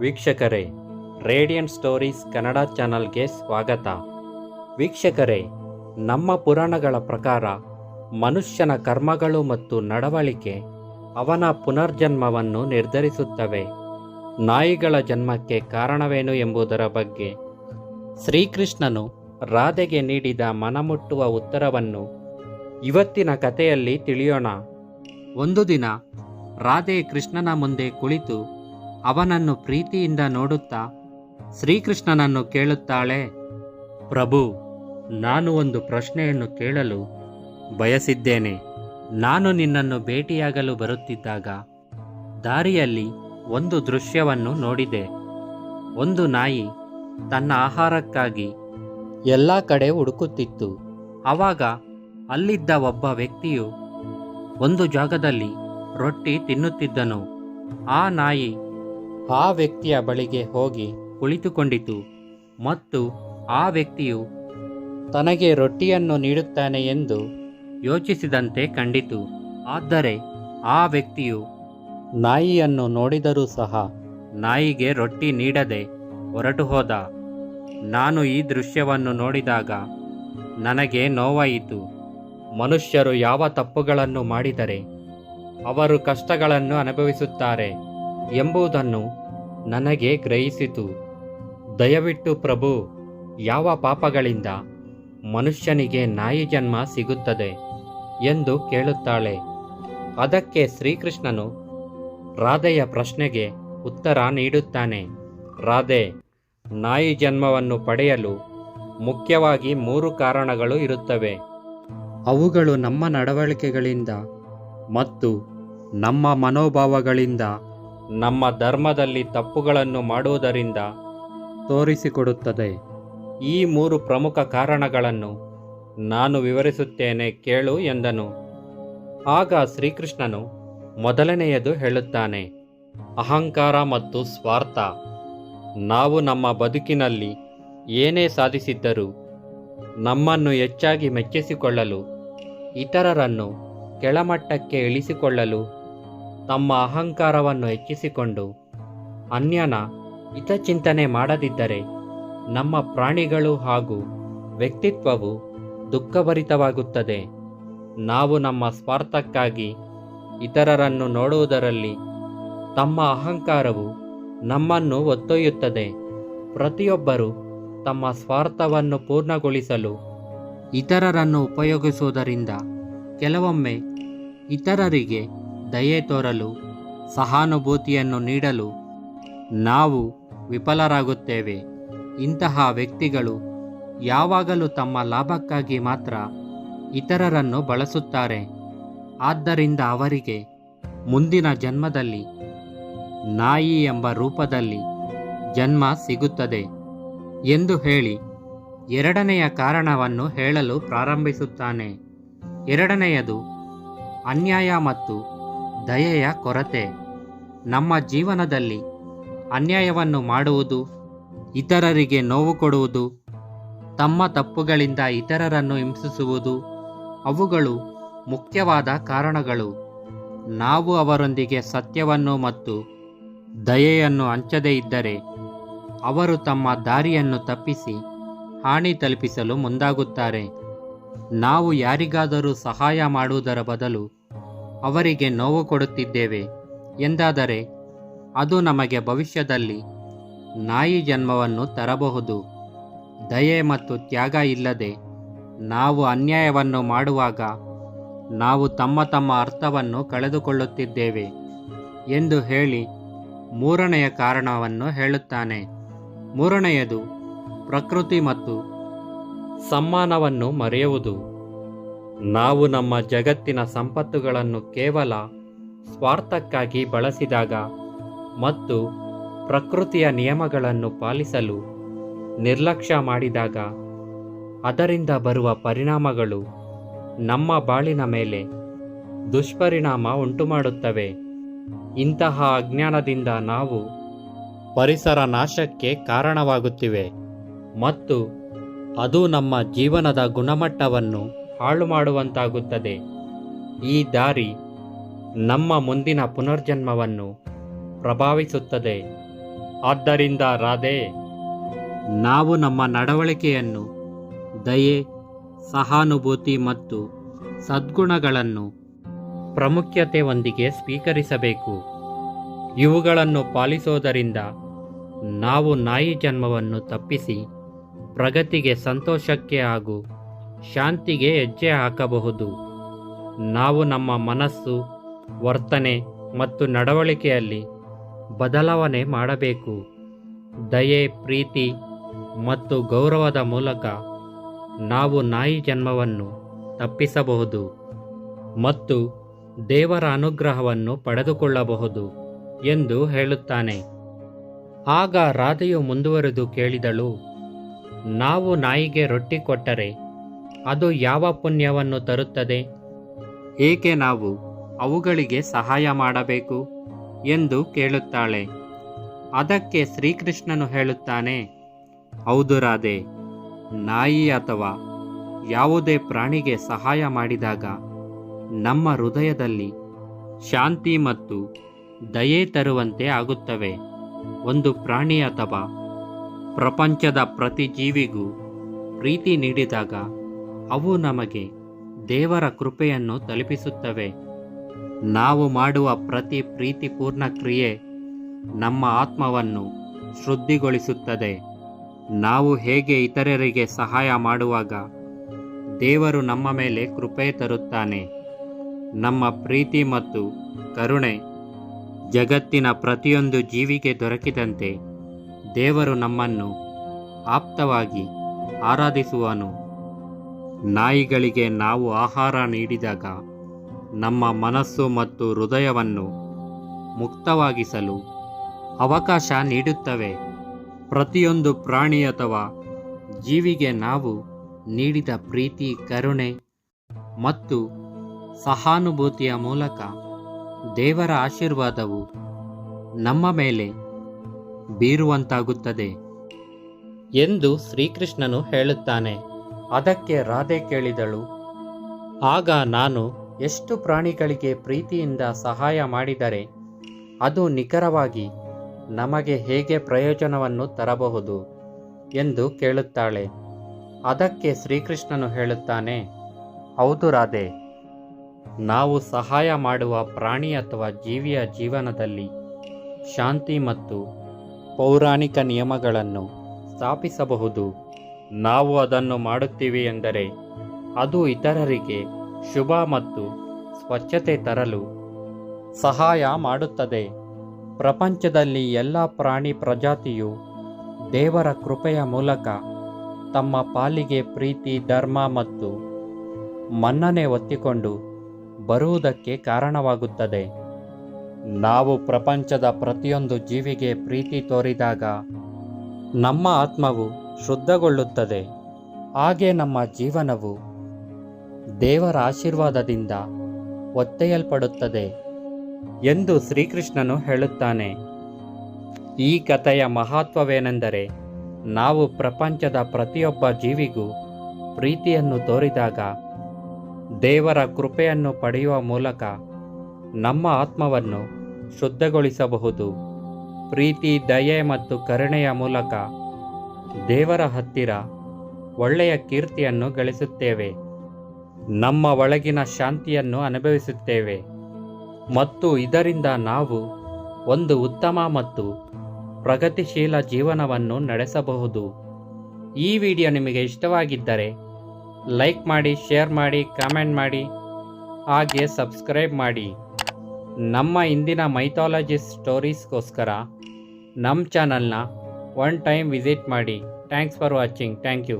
ವೀಕ್ಷಕರೇ, radiant stories Kannada ಚಾನಲ್ಗೆ ಸ್ವಾಗತ. ವೀಕ್ಷಕರೇ, ನಮ್ಮ ಪುರಾಣಗಳ ಪ್ರಕಾರ ಮನುಷ್ಯನ ಕರ್ಮಗಳು ಮತ್ತು ನಡವಳಿಕೆ ಅವನ ಪುನರ್ಜನ್ಮವನ್ನು ನಿರ್ಧರಿಸುತ್ತವೆ. ನಾಯಿಗಳ ಜನ್ಮಕ್ಕೆ ಕಾರಣವೇನು ಎಂಬುದರ ಬಗ್ಗೆ ಶ್ರೀಕೃಷ್ಣನು ರಾಧೆಗೆ ನೀಡಿದ ಮನಮುಟ್ಟುವ ಉತ್ತರವನ್ನು ಇವತ್ತಿನ ಕಥೆಯಲ್ಲಿ ತಿಳಿಯೋಣ. ಒಂದು ದಿನ ರಾಧೆ ಕೃಷ್ಣನ ಮುಂದೆ ಕುಳಿತು ಅವನನ್ನು ಪ್ರೀತಿಯಿಂದ ನೋಡುತ್ತಾ ಶ್ರೀಕೃಷ್ಣನನ್ನು ಕೇಳುತ್ತಾಳೆ, ಪ್ರಭು, ನಾನು ಒಂದು ಪ್ರಶ್ನೆಯನ್ನು ಕೇಳಲು ಬಯಸಿದ್ದೇನೆ. ನಾನು ನಿನ್ನನ್ನು ಭೇಟಿಯಾಗಲು ಬರುತ್ತಿದ್ದಾಗ ದಾರಿಯಲ್ಲಿ ಒಂದು ದೃಶ್ಯವನ್ನು ನೋಡಿದೆ. ಒಂದು ನಾಯಿ ತನ್ನ ಆಹಾರಕ್ಕಾಗಿ ಎಲ್ಲ ಕಡೆ ಹುಡುಕುತ್ತಿತ್ತು. ಆವಾಗ ಅಲ್ಲಿದ್ದ ಒಬ್ಬ ವ್ಯಕ್ತಿಯು ಒಂದು ಜಾಗದಲ್ಲಿ ರೊಟ್ಟಿ ತಿನ್ನುತ್ತಿದ್ದನು. ಆ ನಾಯಿ ಆ ವ್ಯಕ್ತಿಯ ಬಳಿಗೆ ಹೋಗಿ ಕುಳಿತುಕೊಂಡಿತು. ಮತ್ತು ಆ ವ್ಯಕ್ತಿಯು, ತನಗೆ ರೊಟ್ಟಿಯನ್ನು ನೀಡುತ್ತಾನೆ ಎಂದು ಯೋಚಿಸಿದಂತೆ ಕಂಡಿತು. ಆದರೆ ಆ ವ್ಯಕ್ತಿಯು, ನಾಯಿಯನ್ನು ನೋಡಿದರೂ ಸಹ ನಾಯಿಗೆ ರೊಟ್ಟಿ ನೀಡದೆ ಹೊರಟು ಹೋದ. ನಾನು ಈ ದೃಶ್ಯವನ್ನು ನೋಡಿದಾಗ ನನಗೆ ನೋವಾಯಿತು. ಮನುಷ್ಯರು ಯಾವ ತಪ್ಪುಗಳನ್ನು ಮಾಡಿದರೆ ಅವರು ಕಷ್ಟಗಳನ್ನು ಅನುಭವಿಸುತ್ತಾರೆ. ಎಂಬುದನ್ನು ನನಗೆ ಗ್ರಹಿಸಿತು. ದಯವಿಟ್ಟು ಪ್ರಭು, ಯಾವ ಪಾಪಗಳಿಂದ ಮನುಷ್ಯನಿಗೆ ನಾಯಿ ಜನ್ಮ ಸಿಗುತ್ತದೆ ಎಂದು ಕೇಳುತ್ತಾಳೆ. ಅದಕ್ಕೆ ಶ್ರೀಕೃಷ್ಣನು ರಾಧೆಯ ಪ್ರಶ್ನೆಗೆ ಉತ್ತರ ನೀಡುತ್ತಾನೆ. ರಾಧೆ ನಾಯಿ ಜನ್ಮವನ್ನು ಪಡೆಯಲು ಮುಖ್ಯವಾಗಿ ಮೂರು ಕಾರಣಗಳು ಇರುತ್ತವೆ. ಅವುಗಳು ನಮ್ಮ ನಡವಳಿಕೆಗಳಿಂದ ಮತ್ತು ನಮ್ಮ ಮನೋಭಾವಗಳಿಂದ ನಮ್ಮ ಧರ್ಮದಲ್ಲಿ ತಪ್ಪುಗಳನ್ನು ಮಾಡುವುದರಿಂದ ತೋರಿಸಿಕೊಡುತ್ತದೆ. ಈ ಮೂರು ಪ್ರಮುಖ ಕಾರಣಗಳನ್ನು ನಾನು ವಿವರಿಸುತ್ತೇನೆ ಕೇಳು ಎಂದನು. ಆಗ ಶ್ರೀಕೃಷ್ಣನು ಮೊದಲನೆಯದು ಹೇಳುತ್ತಾನೆ ಅಹಂಕಾರ ಮತ್ತು ಸ್ವಾರ್ಥ ನಾವು ನಮ್ಮ ಬದುಕಿನಲ್ಲಿ ಏನೇ ಸಾಧಿಸಿದ್ದರೂ ನಮ್ಮನ್ನು ಹೆಚ್ಚಾಗಿ ಮೆಚ್ಚಿಸಿಕೊಳ್ಳಲು ಇತರರನ್ನು ಕೆಳಮಟ್ಟಕ್ಕೆ ಇಳಿಸಿಕೊಳ್ಳಲು ತಮ್ಮ ಅಹಂಕಾರವನ್ನು ಹೆಚ್ಚಿಸಿಕೊಂಡು ಅನ್ಯನ ಹಿತಚಿಂತನೆ ಮಾಡದಿದ್ದರೆ ನಮ್ಮ ಪ್ರಾಣಿಗಳು ಹಾಗೂ ವ್ಯಕ್ತಿತ್ವವು ದುಃಖಭರಿತವಾಗುತ್ತದೆ. ನಾವು ನಮ್ಮ ಸ್ವಾರ್ಥಕ್ಕಾಗಿ ಇತರರನ್ನು ನೋಡುವುದರಲ್ಲಿ ತಮ್ಮ ಅಹಂಕಾರವು ನಮ್ಮನ್ನು ಒತ್ತೊಯ್ಯುತ್ತದೆ. ಪ್ರತಿಯೊಬ್ಬರು ತಮ್ಮ ಸ್ವಾರ್ಥವನ್ನು ಪೂರ್ಣಗೊಳಿಸಲು ಇತರರನ್ನು ಉಪಯೋಗಿಸುವುದರಿಂದ ಕೆಲವೊಮ್ಮೆ ಇತರರಿಗೆ ದಯೆ ತೋರಲು, ಸಹಾನುಭೂತಿಯನ್ನು ನೀಡಲು ನಾವು ವಿಫಲರಾಗುತ್ತೇವೆ. ಇಂತಹ ವ್ಯಕ್ತಿಗಳು ಯಾವಾಗಲೂ ತಮ್ಮ ಲಾಭಕ್ಕಾಗಿ ಮಾತ್ರ ಇತರರನ್ನು ಬಳಸುತ್ತಾರೆ. ಆದ್ದರಿಂದ ಅವರಿಗೆ ಮುಂದಿನ ಜನ್ಮದಲ್ಲಿ ನಾಯಿ ಎಂಬ ರೂಪದಲ್ಲಿ ಜನ್ಮ ಸಿಗುತ್ತದೆ ಎಂದು ಹೇಳಿ ಎರಡನೆಯ ಕಾರಣವನ್ನು ಹೇಳಲು ಪ್ರಾರಂಭಿಸುತ್ತಾನೆ. ಎರಡನೆಯದು ಅನ್ಯಾಯ ಮತ್ತು ದಯೆಯ ಕೊರತೆ. ನಮ್ಮ ಜೀವನದಲ್ಲಿ ಅನ್ಯಾಯವನ್ನು ಮಾಡುವುದು, ಇತರರಿಗೆ ನೋವು ಕೊಡುವುದು, ತಮ್ಮ ತಪ್ಪುಗಳಿಂದ ಇತರರನ್ನು ಹಿಂಸಿಸುವುದು, ಅವುಗಳು ಮುಖ್ಯವಾದ ಕಾರಣಗಳು. ನಾವು ಅವರೊಂದಿಗೆ ಸತ್ಯವನ್ನು ಮತ್ತು ದಯೆಯನ್ನು ಹಂಚದೇ ಇದ್ದರೆ ಅವರು ತಮ್ಮ ದಾರಿಯನ್ನು ತಪ್ಪಿಸಿ ಹಾನಿ ತಲುಪಿಸಲು ಮುಂದಾಗುತ್ತಾರೆ. ನಾವು ಯಾರಿಗಾದರೂ ಸಹಾಯ ಮಾಡುವುದರ ಬದಲು ಅವರಿಗೆ ನೋವು ಕೊಡುತ್ತಿದ್ದೇವೆ. ಎಂದಾದರೆ, ಅದು ನಮಗೆ ಭವಿಷ್ಯದಲ್ಲಿ ನಾಯಿ ಜನ್ಮವನ್ನು ತರಬಹುದು. ದಯೆ ಮತ್ತು ತ್ಯಾಗ ಇಲ್ಲದೆ ನಾವು ಅನ್ಯಾಯವನ್ನು ಮಾಡುವಾಗ ನಾವು ತಮ್ಮ ತಮ್ಮ ಅರ್ಥವನ್ನು ಕಳೆದುಕೊಳ್ಳುತ್ತಿದ್ದೇವೆ ಎಂದು ಹೇಳಿ ಮೂರನೆಯ ಕಾರಣವನ್ನು ಹೇಳುತ್ತಾನೆ. ಮೂರನೆಯದು ಪ್ರಕೃತಿ ಮತ್ತು ಸಮ್ಮಾನವನ್ನು ಮರೆಯುವುದು. ನಾವು ನಮ್ಮ ಜಗತ್ತಿನ ಸಂಪತ್ತುಗಳನ್ನು ಕೇವಲ ಸ್ವಾರ್ಥಕ್ಕಾಗಿ ಬಳಸಿದಾಗ ಮತ್ತು ಪ್ರಕೃತಿಯ ನಿಯಮಗಳನ್ನು ಪಾಲಿಸಲು ನಿರ್ಲಕ್ಷ್ಯ ಮಾಡಿದಾಗ ಅದರಿಂದ ಬರುವ ಪರಿಣಾಮಗಳು ನಮ್ಮ ಬಾಳಿನ ಮೇಲೆ ದುಷ್ಪರಿಣಾಮ ಉಂಟುಮಾಡುತ್ತವೆ. ಇಂತಹ ಅಜ್ಞಾನದಿಂದ ನಾವು ಪರಿಸರ ನಾಶಕ್ಕೆ ಕಾರಣವಾಗುತ್ತಿವೆ ಮತ್ತು ಅದು ನಮ್ಮ ಜೀವನದ ಗುಣಮಟ್ಟವನ್ನು ಹಾಳು ಮಾಡುವಂತಾಗುತ್ತದೆ ಈ ದಾರಿ ನಮ್ಮ ಮುಂದಿನ ಪುನರ್ಜನ್ಮವನ್ನು ಪ್ರಭಾವಿಸುತ್ತದೆ. ಆದ್ದರಿಂದ ರಾಧೆ, ನಾವು ನಮ್ಮ ನಡವಳಿಕೆಯನ್ನು, ದಯೆ, ಸಹಾನುಭೂತಿ ಮತ್ತು ಸದ್ಗುಣಗಳನ್ನು ಪ್ರಾಮುಖ್ಯತೆಯೊಂದಿಗೆ ಸ್ವೀಕರಿಸಬೇಕು. ಇವುಗಳನ್ನು ಪಾಲಿಸೋದರಿಂದ ನಾವು ನಾಯಿ ಜನ್ಮವನ್ನು ತಪ್ಪಿಸಿ ಪ್ರಗತಿಗೆ ಸಂತೋಷಕ್ಕೆ ಹಾಗೂ ಶಾಂತಿಗೆ ಹೆಜ್ಜೆ ಹಾಕಬಹುದು. ನಾವು ನಮ್ಮ ಮನಸ್ಸು, ವರ್ತನೆ ಮತ್ತು ನಡವಳಿಕೆಯಲ್ಲಿ ಬದಲಾವಣೆ ಮಾಡಬೇಕು. ದಯೆ, ಪ್ರೀತಿ ಮತ್ತು ಗೌರವದ ಮೂಲಕ ನಾವು ನಾಯಿ ಜನ್ಮವನ್ನು ತಪ್ಪಿಸಬಹುದು ಮತ್ತು ದೇವರ ಅನುಗ್ರಹವನ್ನು ಪಡೆದುಕೊಳ್ಳಬಹುದು ಎಂದು ಹೇಳುತ್ತಾನೆ. ಆಗ ರಾಧೆಯು ಮುಂದುವರೆದು ಕೇಳಿದಳು, ನಾವು ನಾಯಿಗೆ ರೊಟ್ಟಿ ಕೊಟ್ಟರೆ ಅದು ಯಾವ ಪುಣ್ಯವನ್ನು ತರುತ್ತದೆ? ಏಕೆ ನಾವು ಅವುಗಳಿಗೆ ಸಹಾಯ ಮಾಡಬೇಕು ಎಂದು ಕೇಳುತ್ತಾಳೆ. ಅದಕ್ಕೆ ಶ್ರೀಕೃಷ್ಣನು ಹೇಳುತ್ತಾನೆ, ಹೌದು ರಾಧೆ, ನಾಯಿ ಅಥವಾ ಯಾವುದೇ ಪ್ರಾಣಿಗೆ ಸಹಾಯ ಮಾಡಿದಾಗ ನಮ್ಮ ಹೃದಯದಲ್ಲಿ ಶಾಂತಿ ಮತ್ತು ದಯೆ ತರುವಂತೆ ಆಗುತ್ತವೆ. ಒಂದು ಪ್ರಾಣಿ ಅಥವಾ ಪ್ರಪಂಚದ ಪ್ರತಿ ಜೀವಿಗೂ ಪ್ರೀತಿ ನೀಡಿದಾಗ ಅವು ನಮಗೆ ದೇವರ ಕೃಪೆಯನ್ನು ತಲುಪಿಸುತ್ತವೆ. ನಾವು ಮಾಡುವ ಪ್ರತಿ ಪ್ರೀತಿಪೂರ್ಣ ಕ್ರಿಯೆ ನಮ್ಮ ಆತ್ಮವನ್ನು ಶುದ್ಧಿಗೊಳಿಸುತ್ತದೆ. ನಾವು ಹೇಗೆ ಇತರರಿಗೆ ಸಹಾಯ ಮಾಡುವಾಗ ದೇವರು ನಮ್ಮ ಮೇಲೆ ಕೃಪೆ ತರುತ್ತಾನೆ. ನಮ್ಮ ಪ್ರೀತಿ ಮತ್ತು ಕರುಣೆ ಜಗತ್ತಿನ ಪ್ರತಿಯೊಂದು ಜೀವಿಗೆ ದೊರಕಿದಂತೆ ದೇವರು ನಮ್ಮನ್ನು ಆಪ್ತವಾಗಿ ಆರಾಧಿಸುವನು. ನಾಯಿಗಳಿಗೆ ನಾವು ಆಹಾರ ನೀಡಿದಾಗ ನಮ್ಮ ಮನಸ್ಸು ಮತ್ತು ಹೃದಯವನ್ನು ಮುಕ್ತವಾಗಿಸಲು ಅವಕಾಶ ನೀಡುತ್ತವೆ. ಪ್ರತಿಯೊಂದು ಪ್ರಾಣಿ ಅಥವಾ ಜೀವಿಗೆ ನಾವು ನೀಡಿದ ಪ್ರೀತಿ, ಕರುಣೆ ಮತ್ತು ಸಹಾನುಭೂತಿಯ ಮೂಲಕ ದೇವರ ಆಶೀರ್ವಾದವು ನಮ್ಮ ಮೇಲೆ ಬೀರುವಂತಾಗುತ್ತದೆ ಎಂದು ಶ್ರೀಕೃಷ್ಣನು ಹೇಳುತ್ತಾನೆ. ಅದಕ್ಕೆ ರಾಧೆ ಕೇಳಿದಳು, ಆಗ ನಾನು ಎಷ್ಟು ಪ್ರಾಣಿಗಳಿಗೆ ಪ್ರೀತಿಯಿಂದ ಸಹಾಯ ಮಾಡಿದರೆ ಅದು ನಿಖರವಾಗಿ ನಮಗೆ ಹೇಗೆ ಪ್ರಯೋಜನವನ್ನು ತರಬಹುದು? ಎಂದು ಕೇಳುತ್ತಾಳೆ. ಅದಕ್ಕೆ ಶ್ರೀಕೃಷ್ಣನು ಹೇಳುತ್ತಾನೆ, ಹೌದು ರಾಧೆ, ನಾವು ಸಹಾಯ ಮಾಡುವ ಪ್ರಾಣಿ ಅಥವಾ ಜೀವಿಯ ಜೀವನದಲ್ಲಿ ಶಾಂತಿ ಮತ್ತು ಪೌರಾಣಿಕ ನಿಯಮಗಳನ್ನು ಸ್ಥಾಪಿಸಬಹುದು. ನಾವು ಅದನ್ನು ಮಾಡುತ್ತೀವಿ ಎಂದರೆ ಅದು ಇತರರಿಗೆ ಶುಭ ಮತ್ತು ಸ್ವಚ್ಛತೆ ತರಲು ಸಹಾಯ ಮಾಡುತ್ತದೆ. ಪ್ರಪಂಚದಲ್ಲಿ ಎಲ್ಲ ಪ್ರಾಣಿ ಪ್ರಜಾತಿಯು ದೇವರ ಕೃಪೆಯ ಮೂಲಕ ತಮ್ಮ ಪಾಲಿಗೆ ಪ್ರೀತಿ, ಧರ್ಮ ಮತ್ತು ಮನ್ನಣೆ ಒತ್ತಿಕೊಂಡು ಬರುವುದಕ್ಕೆ ಕಾರಣವಾಗುತ್ತದೆ. ನಾವು ಪ್ರಪಂಚದ ಪ್ರತಿಯೊಂದು ಜೀವಿಗೆ ಪ್ರೀತಿ ತೋರಿದಾಗ ನಮ್ಮ ಆತ್ಮವು ಶುದ್ಧಗೊಳ್ಳುತ್ತದೆ. ಹಾಗೆ ನಮ್ಮ ಜೀವನವು ದೇವರ ಆಶೀರ್ವಾದದಿಂದ ಒತ್ತೆಯಲ್ಪಡುತ್ತದೆ ಎಂದು ಶ್ರೀಕೃಷ್ಣನು ಹೇಳುತ್ತಾನೆ. ಈ ಕಥೆಯ ಮಹತ್ವವೇನೆಂದರೆ ನಾವು ಪ್ರಪಂಚದ ಪ್ರತಿಯೊಬ್ಬ ಜೀವಿಗೂ ಪ್ರೀತಿಯನ್ನು ತೋರಿದಾಗ ದೇವರ ಕೃಪೆಯನ್ನು ಪಡೆಯುವ ಮೂಲಕ ನಮ್ಮ ಆತ್ಮವನ್ನು ಶುದ್ಧಗೊಳಿಸಬಹುದು. ಪ್ರೀತಿ, ದಯೆ ಮತ್ತು ಕರುಣೆಯ ಮೂಲಕ ದೇವರ ಹತ್ತಿರ ಒಳ್ಳೆಯ ಕೀರ್ತಿಯನ್ನು ಗಳಿಸುತ್ತೇವೆ. ನಮ್ಮ ಒಳಗಿನ ಶಾಂತಿಯನ್ನು ಅನುಭವಿಸುತ್ತೇವೆ. ಮತ್ತು ಇದರಿಂದ ನಾವು ಒಂದು ಉತ್ತಮ ಮತ್ತು ಪ್ರಗತಿಶೀಲ ಜೀವನವನ್ನು ನಡೆಸಬಹುದು. ಈ ವಿಡಿಯೋ ನಿಮಗೆ ಇಷ್ಟವಾಗಿದ್ದರೆ ಲೈಕ್ ಮಾಡಿ, ಶೇರ್ ಮಾಡಿ, ಕಾಮೆಂಟ್ ಮಾಡಿ, ಹಾಗೆ ಸಬ್ಸ್ಕ್ರೈಬ್ ಮಾಡಿ. ನಮ್ಮ ಇಂದಿನ ಮೈಥಾಲಜಿ ಸ್ಟೋರೀಸ್ಗೋಸ್ಕರ ನಮ್ಮ ಚಾನಲ್ನ ಒನ್ ಟೈಮ್ ವಿಸಿಟ್ ಮಾಡಿ thanks for watching thank you